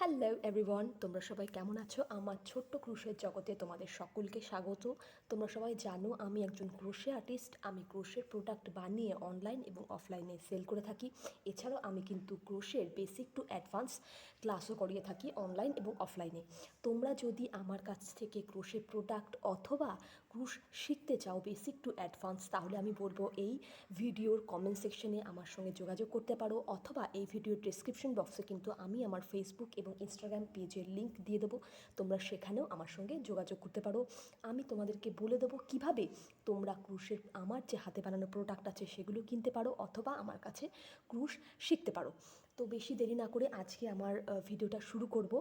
Hello everyone তোমরা সবাই কেমন আছো? আমার ছোট্ট ক্রুশের জগতে তোমাদের সকলকে স্বাগত। তোমরা সবাই জানো, আমি একজন ক্রোশে আর্টিস্ট আমি ক্রোশের প্রোডাক্ট বানিয়ে অনলাইন এবং অফলাইনে সেল করে থাকি। এছাড়াও আমি কিন্তু ক্রোশের বেসিক টু অ্যাডভান্স ক্লাসও করিয়ে থাকি অনলাইন এবং অফলাইনে তোমরা যদি আমার কাছ থেকে ক্রোশের প্রোডাক্ট অথবা ক্রুশ শিখতে চাও বেসিক টু অ্যাডভান্স তাহলে আমি বলব এই ভিডিওর কমেন্ট সেকশনে আমার সঙ্গে যোগাযোগ করতে পারো। অথবা এই ভিডিওর ডিসক্রিপশন বক্সে কিন্তু আমি আমার ফেসবুক এবং ইনস্টাগ্রাম পেজের লিঙ্ক দিয়ে দেবো। তোমরা সেখানেও আমার সঙ্গে যোগাযোগ করতে পারো। আমি তোমাদেরকে বলে দেবো কীভাবে তোমরা ক্রুশের, আমার যে হাতে বানানো প্রোডাক্ট আছে সেগুলো কিনতে পারো অথবা আমার কাছে ক্রুশ শিখতে পারো। তো বেশি দেরি না করে আজকে আমার ভিডিওটা শুরু করব।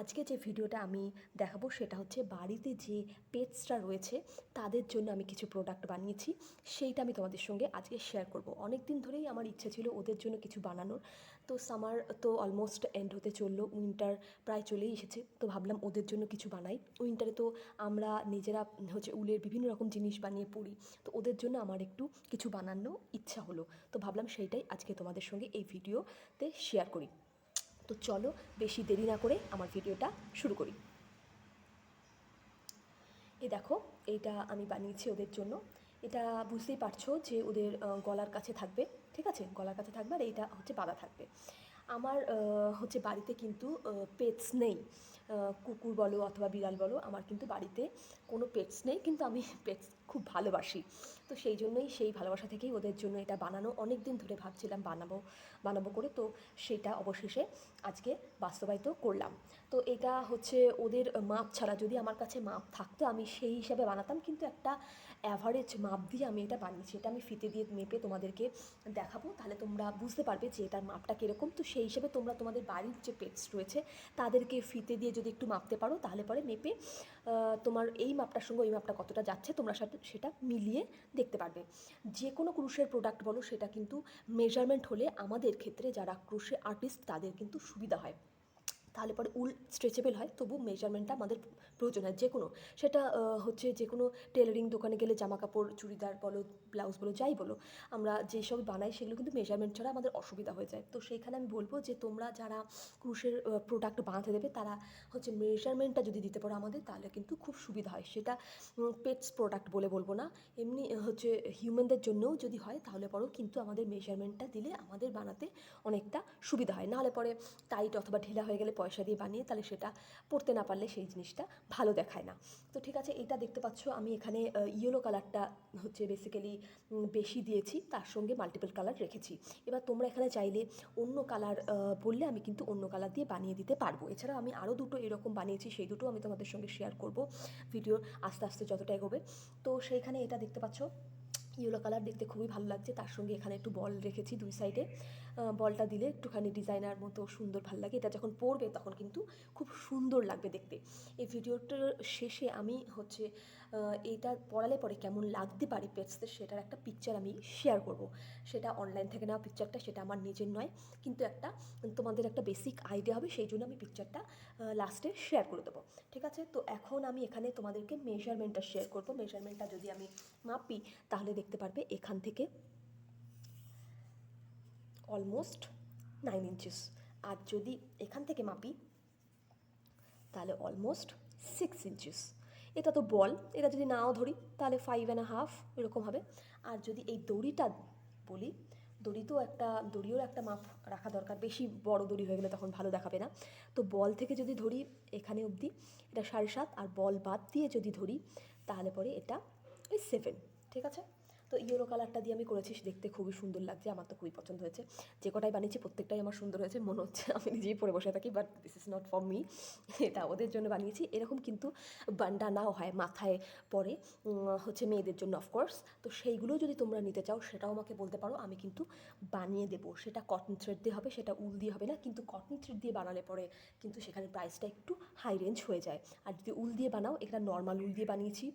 আজকে যে ভিডিওটা আমি দেখাবো সেটা হচ্ছে বাড়িতে যে পেটসরা রয়েছে, তাদের জন্য আমি কিছু প্রোডাক্ট বানিয়েছি। সেইটা আমি তোমাদের সঙ্গে আজকে শেয়ার করব। অনেক দিন ধরেই আমার ইচ্ছে ছিল ওদের জন্য কিছু বানানোর। তো সামার তো অলমোস্ট এন্ড হতে চলল উইন্টার প্রায় চলেই এসেছে। তো ভাবলাম ওদের জন্য কিছু বানাই। উইন্টারে তো আমরা নিজেরা হচ্ছে উলের বিভিন্ন রকম জিনিস বানিয়ে পড়ি। তো ওদের জন্য আমার একটু কিছু বানানো ইচ্ছা হলো। তো ভাবলাম সেইটাই আজকে তোমাদের সঙ্গে এই ভিডিওতে শেয়ার করি। তো চলো বেশি দেরি না করে আমার ভিডিওটা শুরু করি। এই দেখো, এইটা আমি বানিয়েছি ওদের জন্য। এটা বুঝতেই পারছ যে ওদের গলার কাছে থাকবে, ঠিক আছে? গলার কাছে থাকবে আর এইটা হচ্ছে বাঁধা থাকবে। আমার হচ্ছে বাড়িতে কিন্তু পেটস নেই। কুকুর বলো অথবা বিড়াল বলো, আমার কিন্তু বাড়িতে কোনো পেটস নেই, কিন্তু আমি পেটস খুব ভালোবাসি। তো সেই জন্যই সেই ভালোবাসা থেকেই ওদের জন্য এটা বানানো অনেক দিন ধরে ভাবছিলাম বানাবো বানাবো করে। তো সেটা অবশেষে আজকে বাস্তবায়িত করলাম। তো এটা হচ্ছে ওদের মাপ ছাড়া যদি আমার কাছে মাপ থাকতো, আমি সেই হিসাবে বানাতাম। কিন্তু একটা অ্যাভারেজ মাপ দিয়ে আমি এটা বানিয়েছি। এটা আমি ফিতে দিয়ে মেপে তোমাদেরকে দেখাবো। তাহলে তোমরা বুঝতে পারবে যে এটার মাপটা কীরকম। তো সেই হিসেবে তোমরা তোমাদের বাড়ির যে পেটস রয়েছে, তাদেরকে ফিতে দিয়ে যদি একটু মাপতে পারো, তাহলে পরে মেপে তোমার এই মাপটার সঙ্গে ওই মাপটা কতটা যাচ্ছে, তোমরা সাথে সেটা মিলিয়ে দেখতে পারবে। যে কোনো ক্রুশের প্রোডাক্ট বলো, সেটা কিন্তু মেজারমেন্ট হলে আমাদের ক্ষেত্রে যারা ক্রুশে আর্টিস্ট তাদের কিন্তু সুবিধা হয়। তাহলে পরে উল স্ট্রেচেবল হয়, তবু মেজারমেন্টটা আমাদের প্রয়োজন হয় যে কোনো সেটা হচ্ছে যে কোনো টেলারিং দোকানে গেলে জামা কাপড় চুড়িদার বলো ব্লাউজ বলো, যাই বলো, আমরা যেসব বানাই সেগুলো কিন্তু মেজারমেন্ট ছাড়া আমাদের অসুবিধা হয়ে যায়। তো সেইখানে আমি বলব যে তোমরা যারা ক্রুশের প্রোডাক্ট বানাতে দেবে, তারা হচ্ছে মেজারমেন্টটা যদি দিতে পারো আমাদের, তাহলে কিন্তু খুব সুবিধা হয়। সেটা পেটস প্রোডাক্ট বলে বলব না। এমনি হচ্ছে হিউম্যানদের জন্যও যদি হয়, তাহলে পরেও কিন্তু আমাদের মেজারমেন্টটা দিলে আমাদের বানাতে অনেকটা সুবিধা হয়। নাহলে পরে টাইট অথবা ঢিলা হয়ে গেলে পয়সা দিয়ে বানিয়ে তাহলে সেটা পড়তে না পারলে সেই জিনিসটা ভালো দেখায় না। তো ঠিক আছে, এটা দেখতে পাচ্ছ, আমি এখানে ইয়েলো কালারটা হচ্ছে বেসিক্যালি বেশি দিয়েছি, তার সঙ্গে মাল্টিপল কালার রেখেছি। এবার তোমরা এখানে চাইলে অন্য কালার বললে আমি কিন্তু অন্য কালার দিয়ে বানিয়ে দিতে পারব। এছাড়া আমি আরও দুটো এরকম বানিয়েছি, সেই দুটো আমি তোমাদের সঙ্গে শেয়ার করব ভিডিও আস্তে আস্তে যতটা এগোবে। তো সেইখানে এটা দেখতে পাচ্ছ ইয়েলো কালার দেখতে খুবই ভালো লাগছে। তার সঙ্গে এখানে একটু বল রেখেছি দুই সাইডে। বলটা দিলে একটুখানি ডিজাইনার মতো সুন্দর ভালো লাগে। এটা যখন পরবে তখন কিন্তু খুব সুন্দর লাগবে দেখতে। এই ভিডিওটার শেষে আমি হচ্ছে এইটা পড়ালে পরে কেমন লাগতে পারে পেটসদের সেটার একটা পিকচার আমি শেয়ার করব। সেটা অনলাইন থেকে নেওয়া পিকচারটা সেটা আমার নিজের নয়। কিন্তু একটা তোমাদের একটা বেসিক আইডিয়া হবে, সেই জন্য আমি পিকচারটা লাস্টে শেয়ার করে দেবো। ঠিক আছে? তো এখন আমি এখানে তোমাদেরকে মেজারমেন্টটা শেয়ার করব। মেজারমেন্টটা যদি আমি মাপি, তাহলে দেখতে পারবে এখান থেকে। অলমোস্ট নাইন ইঞ্চিস আর যদি এখান থেকে মাপি, তাহলে অলমোস্ট সিক্স ইঞ্চিস এটা তো বল, এটা যদি নাও ধরি, তাহলে ফাইভ অ্যান্ড হাফ এরকম হবে। আর যদি এই দড়িটা বলি দড়ি তো একটা, দড়িও একটা মাপ রাখা দরকার। বেশি বড় দড়ি হয়ে গেলে তখন ভালো দেখাবে না। তো বল থেকে যদি ধরি, এখানে অবধি, এটা সাড়ে সাত। আর বল বাদ দিয়ে যদি ধরি, তাহলে পরে এটা ওই সেভেন ঠিক আছে? তো ইয়েলো কালারটা দিয়ে আমি করেছি দেখতে খুবই সুন্দর লাগছে, আমার তো খুবই পছন্দ হয়েছে। যে কটাই বানিয়েছি প্রত্যেকটাই আমার সুন্দর হয়েছে, মনে হচ্ছে আমি নিজেই পরে বসে থাকি but this is not for me এটা ওদের জন্য বানিয়েছি, এরকম কিন্তু বান্ডানাও হয় মাথায় পরে হচ্ছে মেয়েদের জন্য অফকোর্স তো সেইগুলো যদি তোমরা নিতে চাও, সেটাও আমাকে বলতে পারো, আমি কিন্তু বানিয়ে দেবো। সেটা কটন থ্রেড দিয়ে হবে, সেটা উল দিয়ে হবে না, কিন্তু কটন থ্রেড দিয়ে বানালে পরে কিন্তু সেখানে প্রাইসটা একটু হাই রেঞ্জ হয়ে যায়। আর যদি উল দিয়ে বানাও এটা নর্মাল উল দিয়ে বানিয়েছি।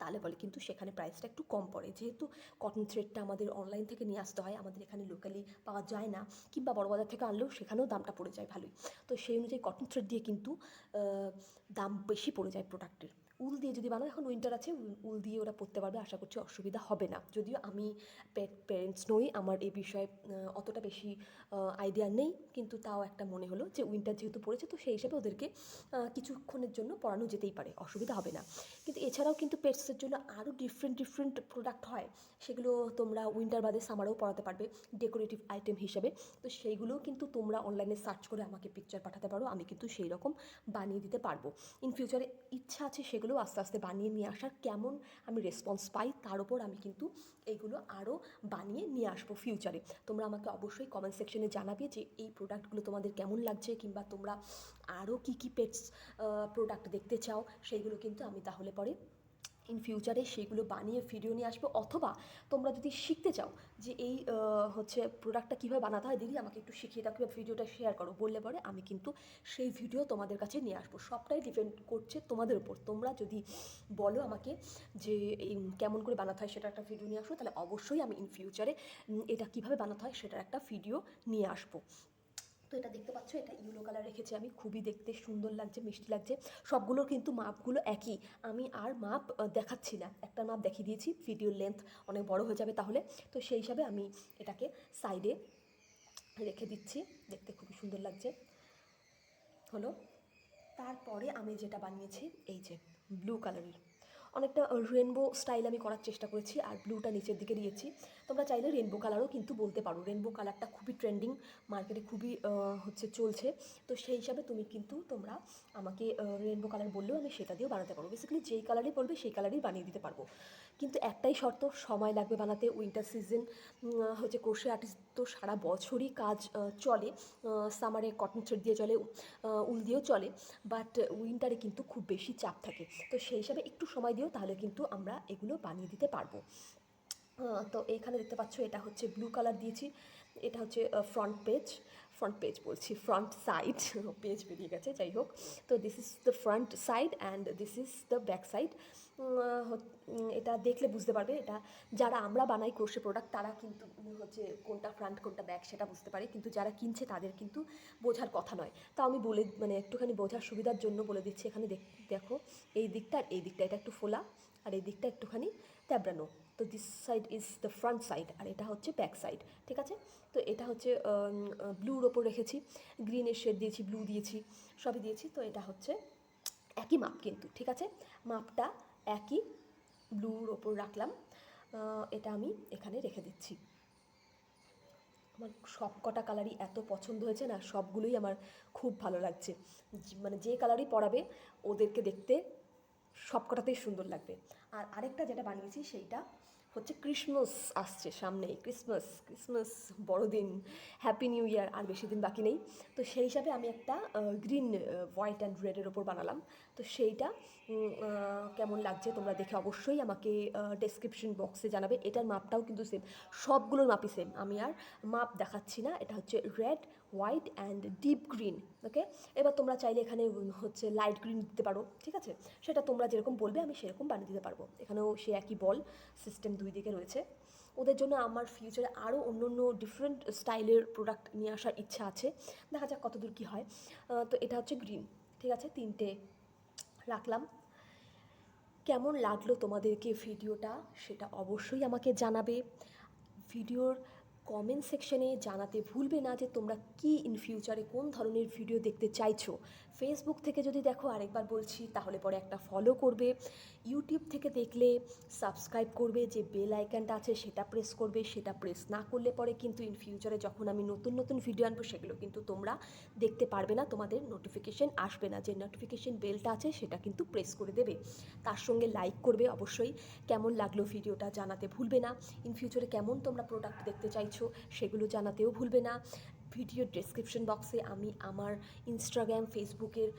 তাহলে বলে, কিন্তু সেখানে প্রাইসটা একটু কম পড়ে। যেহেতু কটন থ্রেডটা আমাদের অনলাইন থেকে নিয়ে আসতে হয়, আমাদের এখানে লোকালি পাওয়া যায় না, কিংবা বড় বাজার থেকে আনলেও সেখানেও দামটা পড়ে যায় ভালোই। তো সেই অনুযায়ী কটন থ্রেড দিয়ে কিন্তু দাম বেশি পড়ে যায় প্রোডাক্টের উল দিয়ে যদি বানাও, এখন উইন্টার আছে, উল- দিয়ে ওরা পড়তে পারবে, আশা করছি অসুবিধা হবে না। যদিও আমি প্যারেন্টস নই, আমার এই বিষয়ে অতটা বেশি আইডিয়া নেই, কিন্তু তাও একটা মনে হলো যে উইন্টার যেহেতু পড়েছে, তো সেই হিসাবে ওদেরকে কিছুক্ষণের জন্য পড়ানো যেতেই পারে, অসুবিধা হবে না। কিন্তু এছাড়াও কিন্তু পেটসের জন্য আরও ডিফারেন্ট ডিফারেন্ট প্রোডাক্ট হয়, সেগুলো তোমরা উইন্টার বাদে সামারেও পড়াতে পারবে ডেকোরেটিভ আইটেম হিসেবে। তো সেইগুলোও কিন্তু তোমরা অনলাইনে সার্চ করে আমাকে পিকচার পাঠাতে পারো, আমি কিন্তু সেই রকম বানিয়ে দিতে পারব। ইন ফিউচারে ইচ্ছা আছে সেগুলো আস্তে আস্তে বানিয়ে নিয়ে আসার কেমন আমি রেসপন্স পাই, তার উপর আমি কিন্তু এইগুলো আরও বানিয়ে নিয়ে আসব ফিউচারে তোমরা আমাকে অবশ্যই কমেন্ট সেকশনে জানাবে যে এই প্রোডাক্টগুলো তোমাদের কেমন লাগছে, কিংবা তোমরা আরও কী কী পেটস প্রোডাক্ট দেখতে চাও, সেইগুলো কিন্তু আমি তাহলে পরে ইন ফিউচারে সেইগুলো বানিয়ে ভিডিও নিয়ে আসব, অথবা তোমরা যদি শিখতে চাও যে এই হচ্ছে প্রোডাক্টটা কীভাবে বানাতে হয়, দিদি আমাকে একটু শিখিয়ে দাও, কীভাবে ভিডিওটা শেয়ার করো, বললে পরে আমি কিন্তু সেই ভিডিও তোমাদের কাছে নিয়ে আসব। সবটাই ডিপেন্ড করছে তোমাদের উপর। তোমরা যদি বলো আমাকে যে কেমন করে বানাতে হয় সেটা একটা ভিডিও নিয়ে আসো তাহলে অবশ্যই আমি ইন ফিউচারে এটা কীভাবে বানাতে হয়, সেটার একটা ভিডিও নিয়ে আসব। তো এটা দেখতে পাচ্ছ, এটা ইউলো কালার রেখেছি আমি। খুবই দেখতে সুন্দর লাগছে, মিষ্টি লাগছে। সবগুলোর কিন্তু মাপগুলো একই। আমি আর মাপ দেখাচ্ছি না। একটা মাপ দেখিয়ে দিয়েছি ভিডিওর লেন্থ অনেক বড় হয়ে যাবে তাহলে। তো সেই হিসাবে আমি এটাকে সাইডে রেখে দিচ্ছি। দেখতে খুবই সুন্দর লাগছে। হলো। তারপরে আমি যেটা বানিয়েছি, এই যে ব্লু কালারের অনেকটা রেনবো স্টাইল আমি করার চেষ্টা করেছি আর ব্লুটা নিচের দিকে দিয়েছি। তোমরা চাইলে রেনবো কালারও কিন্তু বলতে পারো। রেনবো কালারটা খুবই ট্রেন্ডিং মার্কেটে খুবই হচ্ছে চলছে। তো সেই হিসাবে তুমি কিন্তু তোমরা আমাকে রেনবো কালার বললেও আমি সেটা দিয়েও বানাতে পারব বেসিক্যালি যেই কালারই বলবে সেই কালারই বানিয়ে দিতে পারব। কিন্তু একটাই শর্ত, সময় লাগবে বানাতে। উইন্টার সিজন হচ্ছে ক্রোশে আর্টিস্ট তো সারা বছরই কাজ চলে। সামারে কটন থ্রেড দিয়ে চলে উল দিয়েও চলে। বাট উইন্টারে কিন্তু খুব বেশি চাপ থাকে। তো সেই হিসাবে একটু সময় দিও তাহলে কিন্তু আমরা এগুলো বানিয়ে দিতে পারব। তো এখানে দেখতে পাচ্ছ, এটা হচ্ছে ব্লু কালার দিয়েছি। এটা হচ্ছে ফ্রন্ট পেজ ফ্রন্ট পেজ বলছি ফ্রন্ট সাইড পেজ বেরিয়ে গেছে যাই হোক। তো this is the front side and this is the back side এটা দেখলে বুঝতে পারবে, এটা যারা আমরা বানাই ক্রোশে প্রোডাক্ট তারা কিন্তু হচ্ছে কোনটা ফ্রন্ট কোনটা ব্যাক সেটা বুঝতে পারে, কিন্তু যারা কিনছে তাদের কিন্তু বোঝার কথা নয়। তা আমি বলে মানে একটুখানি বোঝার সুবিধার জন্য বলে দিচ্ছি, এখানে দেখ- দেখো, এই দিকটা এই দিকটা, এটা একটু ফোলা। আর এই দিকটা একটুখানি ট্যাবড়ানো তো this side is the front side আর এটা হচ্ছে ব্যাক সাইড ঠিক আছে? তো এটা হচ্ছে ব্লুর ওপর রেখেছি গ্রিনের শেড দিয়েছি ব্লু দিয়েছি, সবই দিয়েছি। তো এটা হচ্ছে একই মাপ কিন্তু, ঠিক আছে? মাপটা একই ব্লুর ওপর রাখলাম। এটা আমি এখানে রেখে দিচ্ছি। আমার সব কটা কালারই এত পছন্দ হয়েছে না, সবগুলোই আমার খুব ভালো লাগছে। মানে যে কালারই পরাবে, ওদেরকে দেখতে সব কটাতেই সুন্দর লাগবে। আর আরেকটা যেটা বানিয়েছি সেইটা হচ্ছে ক্রিসমাস আসছে সামনেই ক্রিসমাস ক্রিসমাস বড়দিন হ্যাপি নিউ ইয়ার আর বেশি দিন বাকি নেই। তো সেই হিসাবে আমি একটা গ্রিন হোয়াইট অ্যান্ড রেডের ওপর বানালাম। তো সেইটা কেমন লাগছে তোমরা দেখে অবশ্যই আমাকে ডেসক্রিপশন বক্সে জানাবে। এটার মাপটাও কিন্তু সেম সবগুলোর মাপই সেম আমি আর মাপ দেখাচ্ছি না। এটা হচ্ছে red white and deep green okay এবার তোমরা চাইলে এখানে হচ্ছে লাইট গ্রিন দিতে পারো, ঠিক আছে? সেটা তোমরা যেরকম বলবে, আমি সেরকম বানিয়ে দিতে পারব। এখানেও সে একই বল সিস্টেম দুই দিকে রয়েছে। ওদের জন্য আমার ফিউচারে আরও অন্য অন্য ডিফারেন্ট স্টাইলের প্রোডাক্ট নিয়ে আসার ইচ্ছা আছে। দেখা যাক কতদূর কী হয়। তো এটা হচ্ছে গ্রিন ঠিক আছে? তিনটে রাখলাম। কেমন লাগল তোমাদেরকে ভিডিওটা সেটা অবশ্যই আমাকে জানাবে। ভিডিওর কমেন্ট সেকশনে জানাতে ভুলবে না যে তোমরা কি ইন ফিউচারে কোন ধরনের ভিডিও দেখতে চাইছো। ফেসবুক থেকে যদি দেখো আরেকবার বলছি, তাহলে পরে একটা ফলো করবে। ইউটিউব থেকে দেখলে সাবস্ক্রাইব করবে, যে বেল আইকনটা আছে সেটা প্রেস করবে, সেটা প্রেস না করলে পরে কিন্তু ইন ফিউচারে যখন আমি নতুন নতুন ভিডিও আনব, সেগুলো কিন্তু তোমরা দেখতে পারবে না, তোমাদের নোটিফিকেশন আসবে না। যে নোটিফিকেশন বেলটা আছে, সেটা কিন্তু প্রেস করে দেবে। তার সঙ্গে লাইক করবে অবশ্যই। কেমন লাগল ভিডিওটা জানাতে ভুলবে না। ইন ফিউচারে কেমন তোমরা প্রোডাক্ট দেখতে চাইছো, সেগুলো জানাতেও ভুলবে না। ভিডিও ডেসক্রিপশন বক্সে আমি আমার ইনস্টাগ্রাম ফেসবুকের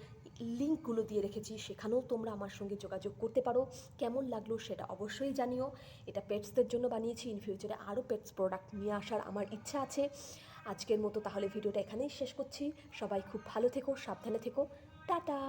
লিঙ্কগুলো দিয়ে রেখেছি। সেখানেও তোমরা আমার সঙ্গে যোগাযোগ করতে পারো। কেমন লাগল সেটা অবশ্যই জানিও। এটা পেটসদের জন্য বানিয়েছি। ইন ফিউচারে আরও পেটস প্রোডাক্ট নিয়ে আসার আমার ইচ্ছা আছে। আজকের মতো তাহলে ভিডিওটা এখানেই শেষ করছি। সবাই খুব ভালো থেকো, সাবধানে থেকো। টাটা!